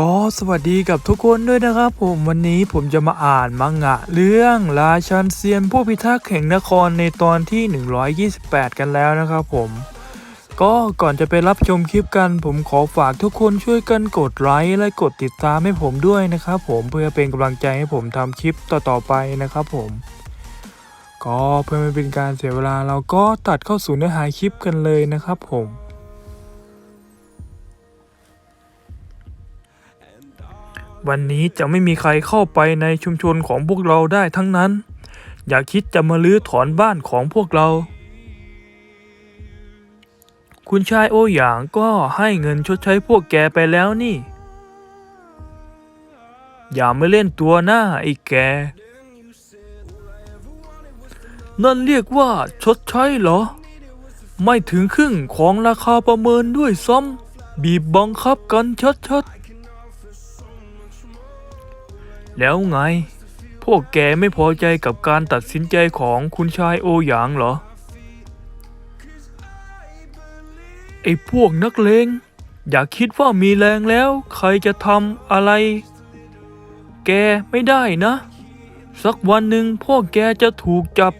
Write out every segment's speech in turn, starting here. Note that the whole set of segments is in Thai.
ก็สวัสดีกับทุกคนด้วยนะครับ ผมวันนี้ผมจะมาอ่านมังงะ เรื่องราชันเซียนผู้พิทักษ์แห่งนครในตอนที่ 128 กันแล้วนะครับผม ก็ก่อนจะไปรับชมคลิปกัน ผมขอฝากทุกคนช่วยกันกดไลค์และกดติดตามให้ผมด้วยนะครับผมเพื่อเป็นกำลังใจให้ผมทำคลิปต่อๆไปนะครับผม ก็เพื่อไม่เป็นการเสียเวลาเราก็ตัดเข้าสู่เนื้อหาคลิปกันเลยนะครับผม วันนี้จะไม่มีใครเข้าไปในชุมชนของพวกเราได้ทั้งนั้น อย่าคิดจะมาลื้อถอนบ้านของพวกเรา คุณชายโอหยางก็ให้เงินชดใช้พวกแกไปแล้วนี่ อย่ามาเล่นตัวหน้าไอ้แก นั่นเรียกว่าชดใช้เหรอ ไม่ถึงครึ่งของราคาประเมินด้วยซ้ำบีบบังคับกันชัดๆ แล้วไง พวกแกไม่พอใจกับการตัดสินใจของคุณชายโอหยางเหรอ ไอ้พวกนักเลง อย่าคิดว่ามีแรงแล้ว ใครจะทำอะไร แกไม่ได้นะ สักวันหนึ่งพวกแกจะถูกจับ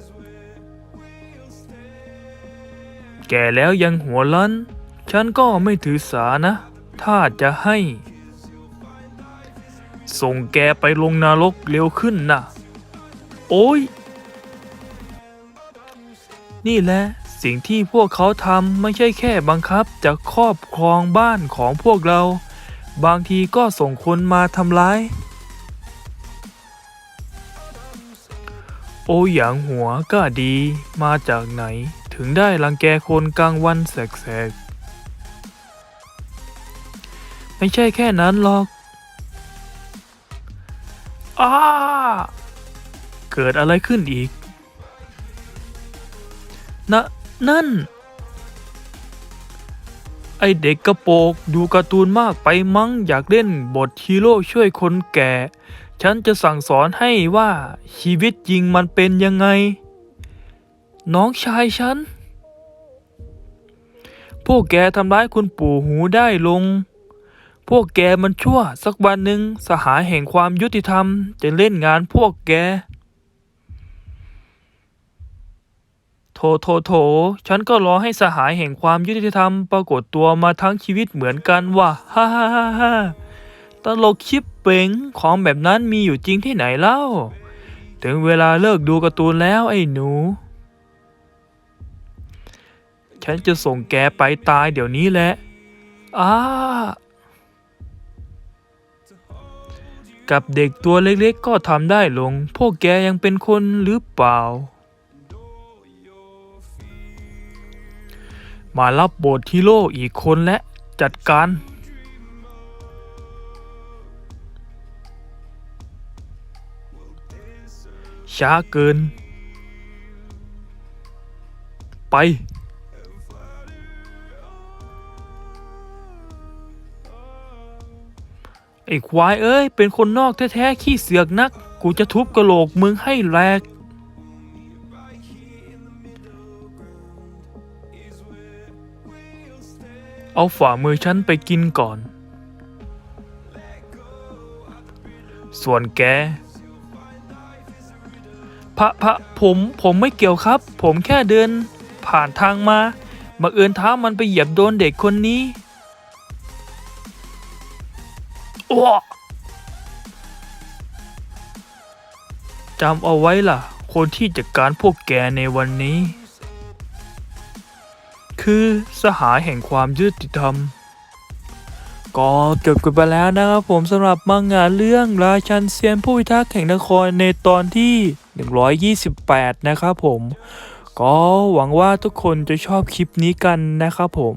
แกแล้วยังหัวลัน ฉันก็ไม่ถือสานะ ถ้าจะให้ ส่งแกไปลงนรกเร็วขึ้นนะโอ้ย นี่แหละ สิ่งที่พวกเขาทำไม่ใช่แค่บังคับจะครอบครองบ้านของพวกเรา บางทีก็ส่งคนมาทำร้าย โอหยางหัวก็ดีมาจากไหน ถึงได้รังแกคนกลางวันแสกๆ ไม่ใช่แค่นั้นหรอก อ้าเกิดอะไรขึ้นอีกนะนั่น ไอเด็กกระโปรงดูการ์ตูนมากไปมั้งอยากเล่นบทฮีโร่ช่วยคนแก่ ฉันจะสั่งสอนให้ว่าชีวิตจริงมันเป็นยังไง น้องชายฉัน พวกแกทำร้ายคุณปู่หูได้ลง พวกแกมันชั่ว สักวันหนึ่งสหายแห่งความยุติธรรม จะเล่นงานพวกแก โถโถโถ ฉันก็รอให้สหายแห่งความยุติธรรม ปรากฏตัวมาทั้งชีวิตเหมือนกันว่ะฮ่าฮ่าฮ่าฮ่าตลกชิปเป๋งของแบบนั้นมีอยู่จริงที่ไหนเล่า ถึงเวลาเลิกดูการ์ตูนแล้วไอ้หนู ฉันจะส่งแกไปตายเดี๋ยวนี้แหละอ้า กับเด็กตัวเล็กๆก็ทำได้ลง พวกแกยังเป็นคนหรือเปล่า มารับบทฮีโร่อีกคนและจัดการช้าเกิน ไป ไอ้ควายเอ้ย เป็นคนนอกแท้ๆขี้เสือกนัก กูจะทุบกระโหลกมึงให้แหลก เอาฝ่ามือฉันไปกินก่อน ส่วนแกพระพระผมผมไม่เกี่ยวครับ ผมแค่เดิน ผ่านทางมาบังเอิญเท้ามันไปเหยียบโดนเด็กคนนี้ จำเอาไว้ล่ะ คนที่จัดการพวกแกในวันนี้ คือสหายแห่งความยุติธรรม ก็จบกันไปแล้วนะครับผมสำหรับมังงะเรื่องราชันเซียนผู้พิทักษ์แห่งนครในตอนที่ 128 นะครับผม ก็หวังว่าทุกคนจะชอบคลิปนี้กันนะครับผม